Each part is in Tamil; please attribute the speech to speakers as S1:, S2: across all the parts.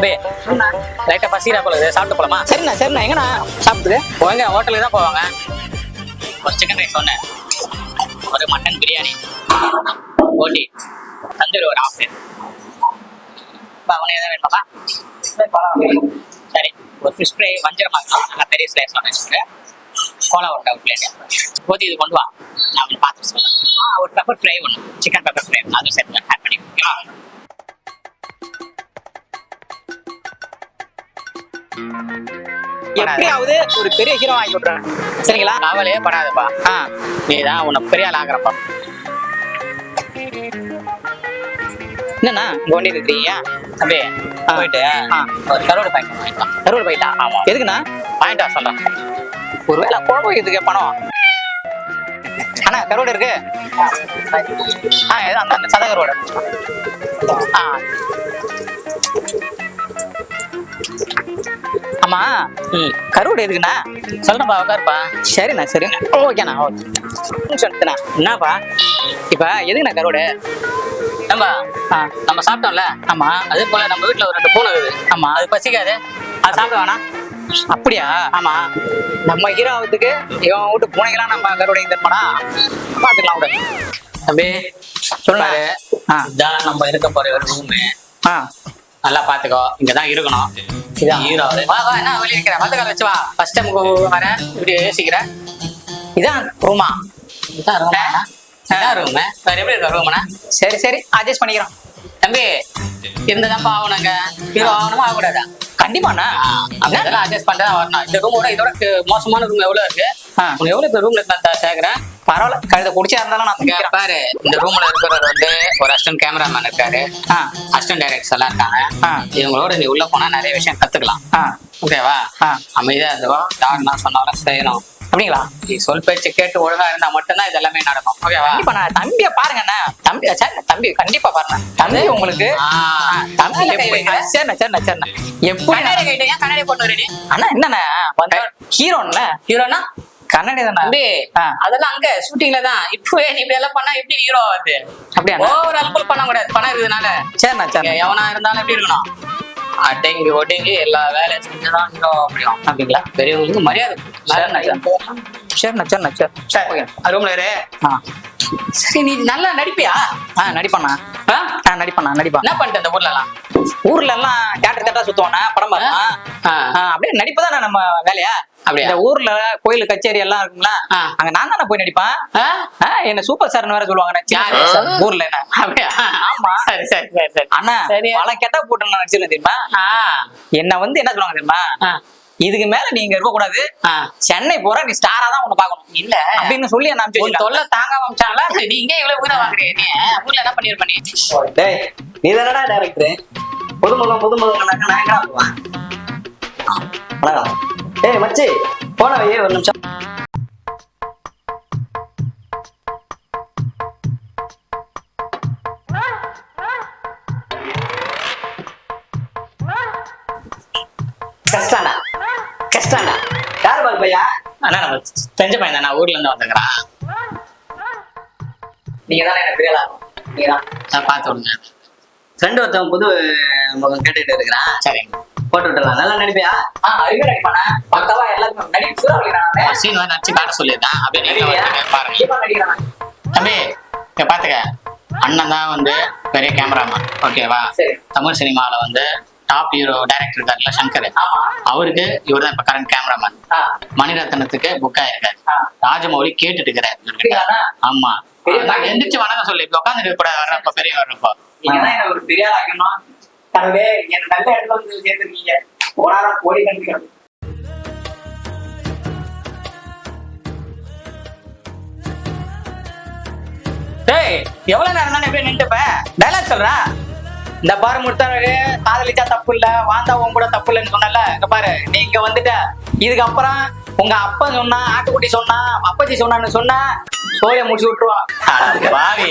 S1: தம்பி. லைட்டா பசிக்கிறா போல. சாப்பிட்டு போலாமா?
S2: சரிண்ணா சரிண்ணா. எங்கண்ணா சாப்பிடுது
S1: போங்க ஹோட்டலுக்கு தான் போவாங்க. ஒரு சிக்கன் ரைஸ் சொன்னேன் ஒரு மட்டன் பிரியாணி ஓட்டி தந்தூரி ஒரு ஆஃப் அவனே எதாவது வேணுமாப்பா? சரி. ஒரு ஃபிஷ் ஃப்ரை வஞ்சரம் இருக்கணும் நல்லா பெரிய ஸ்லைஸ் சொன்னேன் கோலா ஒரு பிளேட் போதி இது கொண்டு வா. நான் பார்த்துட்டு ஆ ஒரு பெப்பர் ஃப்ரை ஒன்று சிக்கன் பெப்பர் ஃப்ரை அதுவும் சேர்த்து
S2: எப்படியாவது ஒரு பெரிய ஹீரோ வாங்கி விட்றேன். சரிங்களா?
S1: கவலையே படாதப்பா.
S2: ஆ.
S1: நீ தான் உன்னை பெரிய ஆள் ஆகிறப்பா
S2: என்னண்ணா? இங்க வண்டி இருக்கிறீங்க ஆ.
S1: போயிட்டு. ஒரு கரோடு பாக்கெட் வாங்கிக்கலாம்
S2: கருவூர் போயிட்டா
S1: ஆமா.
S2: எதுக்குண்ணா?
S1: வர சொல்றேன்.
S2: ஒருவேளை குழம்பு வைக்கிறதுக்கு பணம் அண்ணா கருவாடு இருக்கு. ஆ அந்த அந்த சத கருவாடு. ஆ. ஆமா கருவாடு எதுக்குண்ணா?
S1: சொல்றேன்ப்பா உட்காருப்பா.
S2: சரிண்ணா சரிண்ணா. ஓகேண்ணா ஓகே சொல்லுண்ணா
S1: என்னப்பா?
S2: இப்போ எதுக்குண்ணா கருவாடு?
S1: நம்ம
S2: ஆ.
S1: நம்ம சாப்பிட்டோம்ல?
S2: ஆமா.
S1: அதே போல நம்ம வீட்ல ஒரு ரெண்டு பூனை இருக்குது.
S2: ஆமா.
S1: அது பசிக்காது. அது சாப்பிட வேணாம்
S2: அப்படியா?
S1: ஆமா.
S2: நம்ம ஹீரோவுக்கு இவன் வீட்டு பூனைக்கெல்லாம் நம்ம கருவாடை தருமாடா பாத்துக்கலாம் விடு
S1: தம்பி இதான் நம்ம இருக்க போற ஒரு ரூமு
S2: ஆ.
S1: நல்லா பாத்துக்கோ. இங்கதான் இருக்கணும்.
S2: இதான்.
S1: ஹீரோ வா வா என்ன வெளியே இருக்கிற மத்த கால வச்சு வா. ஃபர்ஸ்ட் டைம் வரேன். இப்படி யோசிக்கிற.
S2: இதான் ரூமா.
S1: இதான் ரூம். இதான் ரூம். வேற எப்படி இருக்க ரூம்னா?
S2: சரி சரி. அட்ஜஸ்ட் பண்ணிக்கிறோம்.
S1: தம்பி இருந்ததான்ப்பா ஆகணுங்க. ஹீரோ ஆகணுமா ஆகக்கூடாதா?
S2: கண்டிப்பாண்ணா.
S1: அப்படி இதெல்லாம் அட்ஜஸ்ட் பண்ணிட்டு தான் வரணும். இந்த ரூமோட இதோட மோசமான ரூம் எவ்வளவு இருக்கு? உனக்கு எவ்வளவு இப்ப ரூம்ல இருந்தா சேர்க்கிறேன்
S2: பரவாயில்ல. கழுத குடிச்சா இருந்தாலும் நான்
S1: பாரு இந்த ரூம்ல இருக்கிறவர் வந்து ஒரு அசிஸ்டன்ட் கேமராமேன் இருக்காரு. அசிஸ்டன்ட் டைரக்டர்ஸ் எல்லாம் இருக்காங்க. இவங்களோட நீ உள்ள போனா நிறைய விஷயம் கத்துக்கலாம். ஓகேவா. அமைதியா இருந்துவா யார் நான் சொன்னாலும் செய்யணும்.
S2: அப்படிங்களா?
S1: நீ சொல் பேச்சு கேட்டு ஒழுங்கா இருந்தா மட்டும்தான் இது எல்லாமே நடக்கும் ஓகேவா
S2: கண்டிப்பா நான் தம்பிய பாருங்கண்ணா தம்பி சரி தம்பி கண்டிப்பா பாருங்க. தம்பி உங்களுக்கு. தம்பி? சரிண்ணா சரிண்ணா சரிண்ணா. எப்படி
S1: கண்ணாடி கைட்டு ஏன் கண்ணாடி
S2: அண்ணா என்னண்ணா? ஹீரோன்ல
S1: ஹீரோனா
S2: கண்ணாடி தானே.
S1: அதெல்லாம் அங்க ஷூட்டிங்ல தான். இப்பவே நீ இப்படி எல்லாம் பண்ணா எப்படி ஹீரோ ஆகுது
S2: அப்படியாண்ணா?
S1: ஓவர் அல்பல் பண்ண கூடாது பணம் இருக்குதுனால
S2: சரிண்ணா சரிண்ணா.
S1: எவனா இருந்தாலும் எப்படி இருக்கணும்? அடங்கி ஒடுங்கி எல்லா வேலையும் செஞ்சுதான் ஹீரோ அப்படியும்.
S2: அப்படிங்களா?
S1: பெரியவங்களுக்கு மரியாதை.
S2: சரிண்ணா சரிண்ணா. சரிண்ணா சரி. சரி. ஓகே.
S1: ரூம்ல இரு. சரி நீ நல்லா நடிப்பியா?
S2: ஆ நடிப்பண்ணா.
S1: ஆ?
S2: நடிப்பண்ணா நடிப்பா
S1: என்ன பண்ணிட்ட இந்த ஊர்ல எல்லாம்
S2: ஊர்ல எல்லாம் தேட்டர் தேட்டரா சுத்துவானா படம் பார்க்கலாம் அப்படியே நடிப்பு தானே நம்ம வேலையா?
S1: அப்படியா?
S2: இந்த ஊர்ல கோயில் கச்சேரி எல்லாம் இருக்குங்களா. அங்க நான் தானே போய் நடிப்பேன் என்ன சூப்பர் ஸ்டார்னு வேற சொல்லுவாங்க ஊர்ல என்ன? ஆமா.
S1: சரி சரி சரி சரி.
S2: அண்ணா. பல கெட்ட போட்டு நான் நடிச்சிருக்கேன் தெரியுமா? என்ன வந்து என்ன சொல்லுவாங்க தெரியுமா. இதுக்கு மேல நீங்க இருக்க கூடாது. சென்னை போற நீ ஸ்டாரா தான் உன்னை பார்க்கணும்.
S1: இல்ல.
S2: அப்படின்னு சொல்லி அனுப்பிச்சு
S1: தொல்லை தாங்காம அமிச்சாங்களா நீ இங்கே இவ்வளவு உயிரை வாங்குறிய? நீ ஊர்ல என்ன பண்ணிருப்ப நீ?
S2: டேய் நீ தானடா டைரக்டர் புதுமுகம் புதுமுகம் நான் எங்கடா போவேன்? வணக்கம். டேய் மச்சி போன வையே ஒரு நிமிஷம். கஷ்டாண்டா கஷ்டாண்டா யார் பாரு பையா?
S1: அண்ணா நம்ம தெரிஞ்ச பையன் தான் ஊர்ல இருந்து வந்துக்கிறான்
S2: நீங்க தானே எனக்கு தெரியல நீங்க தான்
S1: நான் பார்த்து விடுங்க.
S2: ஃப்ரெண்டு ஒருத்தன் புது முகம் கேட்டுட்டு இருக்கிறான்.
S1: சரிங்க.
S2: போட்டு விட்டுலாம் நல்லா நடிப்பியா? ஆ அறிவே நடிப்பானே பக்கவா எல்லாருக்கும் நடிப்பு சூறாவளி
S1: சீன் வந்து நடிச்சு காட்ட சொல்லியிருக்கேன். அப்படியே நீங்க பாருங்க. தம்பி இங்க பாத்துக்க. அண்ணன் தான் வந்து பெரிய கேமராமேன் ஓகேவா
S2: சரி.
S1: தமிழ் சினிமால வந்து டாப் ஹீரோ டைரக்டர் இருக்காருல்ல சங்கர். அவருக்கு இவர் தான் இப்ப கரண்ட் கேமராமேன் மணிரத்னத்துக்கு புக் ஆயிருக்காரு. ராஜமௌலி கேட்டுட்டு இருக்கிறாரு? ஆமா. எந்திரிச்சு வணக்கம் சொல்லி இப்ப உட்காந்து இருக்க கூடாது வர்றப்ப பெரிய வர்றப்போ
S2: ஒரு பெரிய கடவுளே என் நல்ல இடத்துல வந்து சேர்த்துருக்கீங்க போனாரா கோடி கண்டிக்கிறோம்
S1: டேய் எவ்வளவு நேரம் தானே எப்படி நின்றுப்ப
S2: டைலாக் சொல்றா? இந்த பாரு முடுத்தாரு காதலிச்சா தப்பு இல்ல வாந்தா உன் கூட தப்பு இல்லைன்னு சொன்னல இங்க பாரு நீ இங்க வந்துட்ட. இதுக்கப்புறம் உங்க அப்பா சொன்னா ஆட்டுக்குட்டி சொன்னா அப்பச்சி சொன்னான்னு சொன்னா சோழிய முடிச்சு விட்டுருவான்
S1: பாவி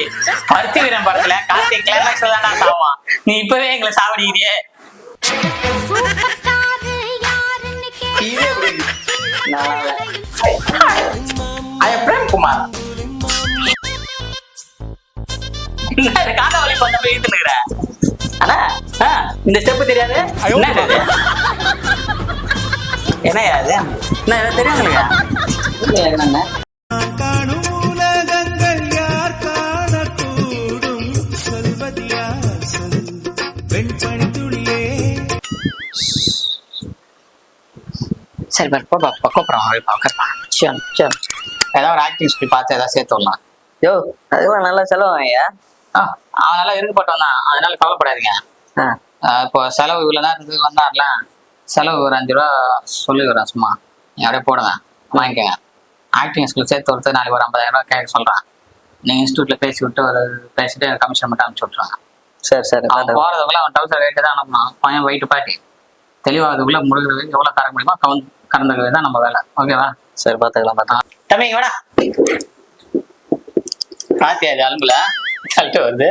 S1: பருத்தி வீரன் படத்துல கார்த்திக் கிளைமேக்ஸ்ல தான் சாவான். நீ இப்பவே எங்களை சாவடிக்கிறியே?
S2: ஐ எம் பிரேம் குமார்
S1: என்ன இது காந்த வலி பண்ண போய் இழுத்துனுக்குற இந்த ஸ்டெப் தெரியாது? என்ன தெரியாதுங்க சரி பாரு போப்பா பக்கப்புறம் பார்க்கலாம் சரி சரி ஏதாவது ஒரு ஆக்டிங் ஸ்கில் பார்த்து ஏதாவது சேர்த்து விடலாம்.
S2: யோ அதுக்கெல்லாம் நல்லா செலவு ஐயா
S1: ஆ அவன் நல்லா இருக்கப்பட்டவன் தான். அதனால கவலைப்படாதீங்க. இப்போ செலவு இவ்வளோ தான் இருந்து வந்தார்ல செலவு ஒரு அஞ்சு ரூபா சொல்லி வரேன் சும்மா. நீ அப்படியே போடுங்க வாங்கிக்கோங்க. ஆக்டிங் ஸ்கில் சேர்த்து ஒருத்தர் நாளைக்கு ஒரு ஐம்பதாயிரம் ரூபா கேட்க சொல்கிறேன் நீங்கள் இன்ஸ்டியூட்டில் பேசி விட்டு ஒரு பேசிட்டு கமிஷன் மட்டும் அனுப்பிச்சி விட்ருவாங்க
S2: சரி சரி
S1: அவன் போகிறதுக்குள்ள அவன் டவுசர் வெயிட்டு தான் அனுப்பணும். பையன் வெயிட் பாட்டி. தெளிவாகிறதுக்குள்ள முழுகிறது எவ்வளோ கறக்க முடியுமோ கவுன் கறந்துக்கிறது தான் நம்ம வேலை. ஓகேவா?
S2: சரி பார்த்துக்கலாம் பார்த்துக்கலாம்.
S1: தம்பிங்க வேடா. பாத்தியா இது அலும்புல? கழட்டு வருது.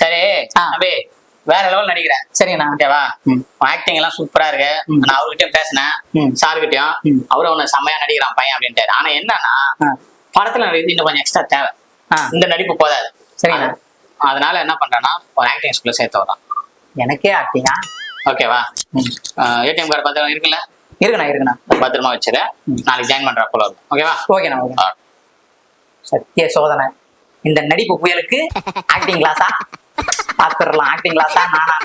S1: சரி அபி வேற லெவல் நடிக்கிறேன் சரிங்கண்ணா. ஓகேவா? ஆக்டிங் எல்லாம் சூப்பரா இருக்கு. நான் அவர்கிட்டயும் பேசினேன். சார்கிட்டயும். அவரும் ஒண்ணு செம்மையா நடிக்கிறான் பையன் அப்படின்ட்டாரு. ஆனா என்னன்னா படத்துல நடிக்கிறது இன்னும் கொஞ்சம் எக்ஸ்ட்ரா தேவை. இந்த நடிப்பு போதாது.
S2: சரிங்கண்ணா.
S1: அதனால என்ன பண்றேன்னா ஒரு ஆக்டிங் ஸ்கூல்ல சேர்த்து வரோம்
S2: எனக்கே ஆக்டிங்கா
S1: ஓகேவா? ஏடிஎம் கார்டு பத்திரம் இருக்குல்ல?
S2: இருக்குண்ணா இருக்குண்ணா
S1: பத்திரமா வச்சிரு. நாளைக்கு ஜாயின் பண்ற போல ஓகேவா
S2: ஓகேண்ணா ஓகே சத்திய சோதனை. இந்த நடிப்பு புயலுக்கு ஆக்டிங் கிளாஸா பாத்துடலாம் ஆக்டிங் கிளாஸா நானா?